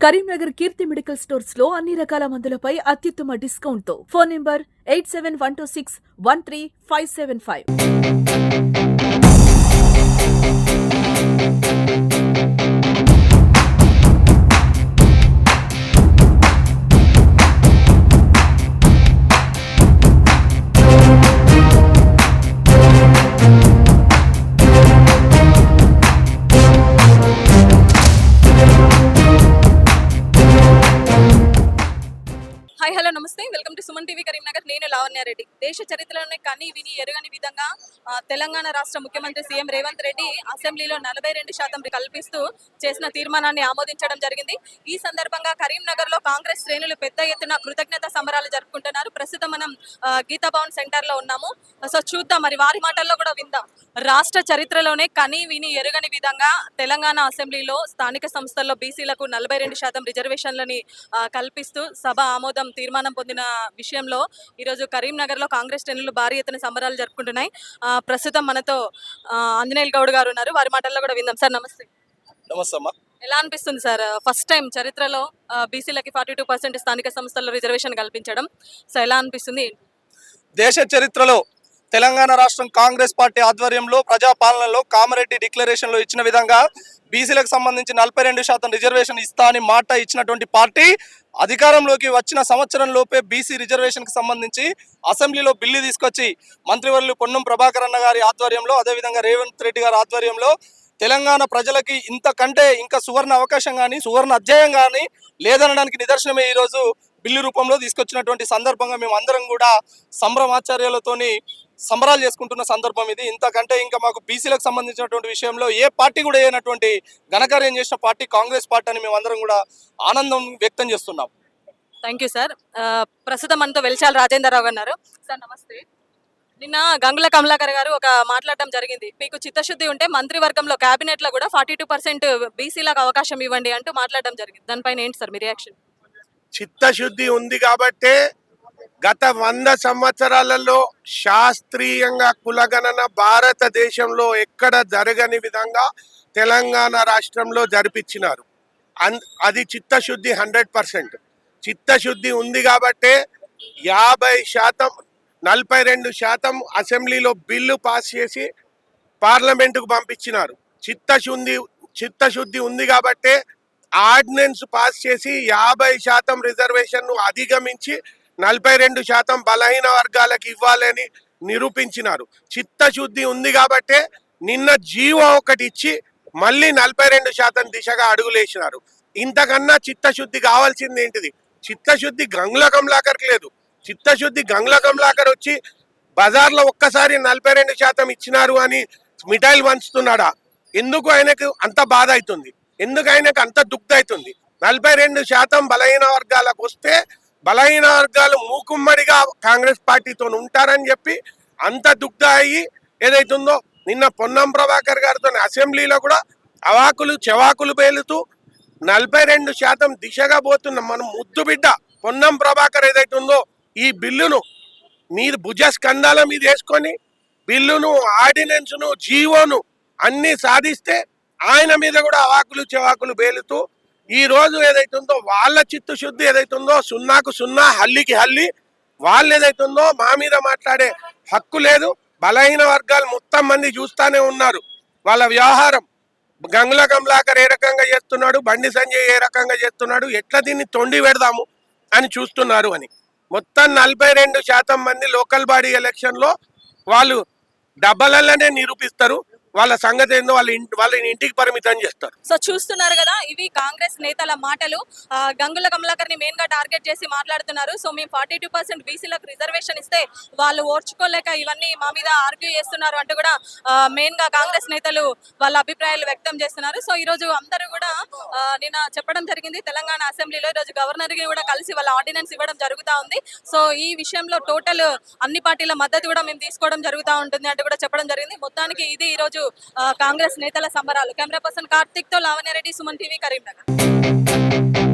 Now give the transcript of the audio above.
కరీంనగర్ కీర్తి medical స్టోర్స్లో అన్ని రకాల మందులపై అత్యుత్తమ డిస్కౌంట్తో phone number eight seven one two six one three five seven five. Hi hello నమస్తే. Welcome to Suman TV Karimnagar. నేను లావణ్యారెడ్డి దేశ చరిత్రలోనే కని విని ఎరుగని విధంగా తెలంగాణ రాష్ట్ర ముఖ్యమంత్రి సీఎం రేవంత్ రెడ్డి అసెంబ్లీలో నలభై రెండు శాతం కల్పిస్తూ చేసిన తీర్మానాన్ని ఆమోదించడం జరిగింది. ఈ సందర్భంగా కరీంనగర్లో కాంగ్రెస్ శ్రేణులు పెద్ద ఎత్తున కృతజ్ఞత సంబరాలు జరుపుకుంటున్నారు. ప్రస్తుతం మనం గీతా భవన్ సెంటర్లో ఉన్నాము. సో చూద్దాం. మరి వారి మాటల్లో కూడా విందాం. రాష్ట్ర చరిత్రలోనే కని విని ఎరుగని విధంగా తెలంగాణ అసెంబ్లీలో స్థానిక సంస్థల్లో బీసీలకు నలభై రెండు శాతం రిజర్వేషన్లని కల్పిస్తూ సభ ఆమోదం తీర్మానం పొందిన విషయంలో ఈరోజు కరీంనగర్లో కాంగ్రెస్ శ్రేణులు భారీ ఎత్తున సంబరాలు జరుపుకుంటున్నాయి. ప్రస్తుతం మనతో ఆంజనేయులు గౌడ్ గారు ఉన్నారు. వారి మాటల్లో కూడా విందాం. సార్ నమస్తే. నమస్తే అమ్మా. ఎలా అనిపిస్తుంది సార్? ఫస్ట్ టైం చరిత్రలో బీసీలకి ఫార్టీ టూ పర్సెంట్ స్థానిక సంస్థల్లో రిజర్వేషన్ కల్పించడం. సో ఎలా అనిపిస్తుంది? దేశ చరిత్రలో తెలంగాణ రాష్ట్రం కాంగ్రెస్ పార్టీ ఆధ్వర్యంలో ప్రజాపాలనలో కామరెడ్డి డిక్లరేషన్లో ఇచ్చిన విధంగా బీసీలకు సంబంధించి నలభై రెండు శాతం రిజర్వేషన్ ఇస్తా అని మాట ఇచ్చినటువంటి పార్టీ అధికారంలోకి వచ్చిన సంవత్సరం లోపే బీసీ రిజర్వేషన్కి సంబంధించి అసెంబ్లీలో బిల్లు తీసుకొచ్చి మంత్రివర్యులు పొన్నం ప్రభాకర్ అన్న గారి ఆధ్వర్యంలో అదేవిధంగా రేవంత్ రెడ్డి గారి ఆధ్వర్యంలో తెలంగాణ ప్రజలకి ఇంతకంటే ఇంకా సువర్ణ అవకాశం కానీ సువర్ణ అధ్యాయం కానీ లేదనడానికి నిదర్శనమే ఈరోజు బిల్లు రూపంలో తీసుకొచ్చినటువంటి సందర్భంగా మేము అందరం కూడా సంభ్రమాచార్యాలతోని సంబరాలు చేసుకుంటున్న సందర్భం ఇది. ఇంతకంటే ఇంకా మాకు బీసీలకు సంబంధించినటువంటి విషయంలో ఏ పార్టీ కూడా అయినటువంటి ఘనకార్యం చేసిన పార్టీ కాంగ్రెస్ పార్టీ అని మేము అందరం కూడా ఆనందం వ్యక్తం చేస్తున్నాం. థ్యాంక్ యూ సార్ ప్రస్తుతం మనతో వెలిచాల రాజేంద్రరావు గారు సార్ నమస్తే. నిన్న గంగుల కమలాకర్ గారు ఒక మాట్లాడడం జరిగింది. మీకు చిత్తశుద్ధి ఉంటే మంత్రివర్గంలో క్యాబినెట్లో కూడా ఫార్టీ టూ పర్సెంట్ బీసీలకు అవకాశం ఇవ్వండి అంటూ మాట్లాడడం జరిగింది. దానిపైన ఏంటి సార్ మీ రియాక్షన్ చిత్తశుద్ధి ఉంది కాబట్టే గత వంద సంవత్సరాలలో శాస్త్రీయంగా కులగణన భారతదేశంలో ఎక్కడ జరగని విధంగా తెలంగాణ రాష్ట్రంలో జరిపించినారు. అన్ అది చిత్తశుద్ధి హండ్రెడ్ పర్సెంట్. చిత్తశుద్ధి ఉంది కాబట్టే యాభై శాతం నలభై రెండు శాతం అసెంబ్లీలో బిల్లు పాస్ చేసి పార్లమెంటుకు పంపించినారు. చిత్తశుద్ధి చిత్తశుద్ధి ఉంది కాబట్టే ఆర్డినెన్స్ పాస్ చేసి యాభై శాతం రిజర్వేషన్ను అధిగమించి నలభై రెండు శాతం బలహీన వర్గాలకు ఇవ్వాలని నిరూపించినారు. చిత్తశుద్ధి ఉంది కాబట్టే నిన్న జీవో ఒకటి ఇచ్చి మళ్ళీ నలభై రెండు శాతం దిశగా అడుగులేసినారు. ఇంతకన్నా చిత్తశుద్ధి కావాల్సింది ఏంటిది? చిత్తశుద్ధి గంగుల కమలాకర్కి లేదు. చిత్తశుద్ధి గంగుల కమలాకర్ వచ్చి బజార్లో ఒక్కసారి నలభై రెండు శాతం ఇచ్చినారు అని మిఠాయిలు పంచుతున్నాడా? ఎందుకు ఆయనకు అంత బాధ అవుతుంది? ఎందుకు ఆయనకు అంత దుగ్ధవుతుంది నలభై రెండు శాతం బలహీన వర్గాలకు వస్తే బలహీన వర్గాలు మూకుమ్మడిగా కాంగ్రెస్ పార్టీతో ఉంటారని చెప్పి అంత దుగ్ధ అయ్యి ఏదైతుందో నిన్న పొన్నం ప్రభాకర్ గారితో అసెంబ్లీలో కూడా అవాకులు చెవాకులు పేలుతూ నలభై రెండు శాతం దిశగా పోతున్న మన ముద్దు బిడ్డ పొన్నం ప్రభాకర్ ఏదైతుందో ఈ బిల్లును మీరు భుజ స్కంధాల మీద వేసుకొని బిల్లును ఆర్డినెన్స్ను జీవోను అన్నీ సాధిస్తే ఆయన మీద కూడా అవాకులు చెవాకులు బేలుతూ ఈ రోజు ఏదైతుందో వాళ్ళ చిత్తశుద్ధి ఏదైతుందో సున్నాకు సున్నా హల్లికి హల్లి వాళ్ళు ఏదైతుందో మా మీద మాట్లాడే హక్కు లేదు. బలహీన వర్గాలు మొత్తం మంది చూస్తానే ఉన్నారు. వాళ్ళ వ్యవహారం గంగుల గమలాకర్ ఏ రకంగా చేస్తున్నాడు బండి సంజయ్ ఏ రకంగా చేస్తున్నాడు ఎట్లా దీన్ని తొండి పెడదాము అని చూస్తున్నారు అని. మొత్తం నలభై రెండు శాతం మంది లోకల్ బాడీ ఎలక్షన్లో వాళ్ళు డబ్బలల్లనే నిరూపిస్తారు. వాళ్ళ సంగతి ఏందో వాళ్ళ ఇంటి వాళ్ళని ఇంటికి పరిమితం చేస్తారు. సో చూస్తున్నారు కదా ఇవి కాంగ్రెస్ నేతల మాటలు. గంగుల కమలాకర్ని మెయిన్గా టార్గెట్ చేసి మాట్లాడుతున్నారు. సో మేము ఫార్టీ టూ పర్సెంట్ బీసీలకు రిజర్వేషన్ ఇస్తే వాళ్ళు ఓర్చుకోలేక ఇవన్నీ మా మీద ఆర్గ్యూ చేస్తున్నారు అంటూ కూడా మెయిన్గా కాంగ్రెస్ నేతలు వాళ్ళ అభిప్రాయాలు వ్యక్తం చేస్తున్నారు. సో ఈ రోజు అందరూ కూడా నిన్న చెప్పడం జరిగింది. తెలంగాణ అసెంబ్లీలో ఈ రోజు గవర్నర్కి కూడా కలిసి వాళ్ళ ఆర్డినెన్స్ ఇవ్వడం జరుగుతా ఉంది. సో ఈ విషయంలో టోటల్ అన్ని పార్టీల మద్దతు కూడా మేము తీసుకోవడం జరుగుతూ ఉంటుంది అంటూ కూడా చెప్పడం జరిగింది. మొత్తానికి ఇది ఈ రోజు ఆ, కాంగ్రెస్ నేతల సంబరాలు. కెమెరా పర్సన్ కార్తిక్తో లావణ్యారెడ్డి సుమన్ టీవీ కరీంనగర్.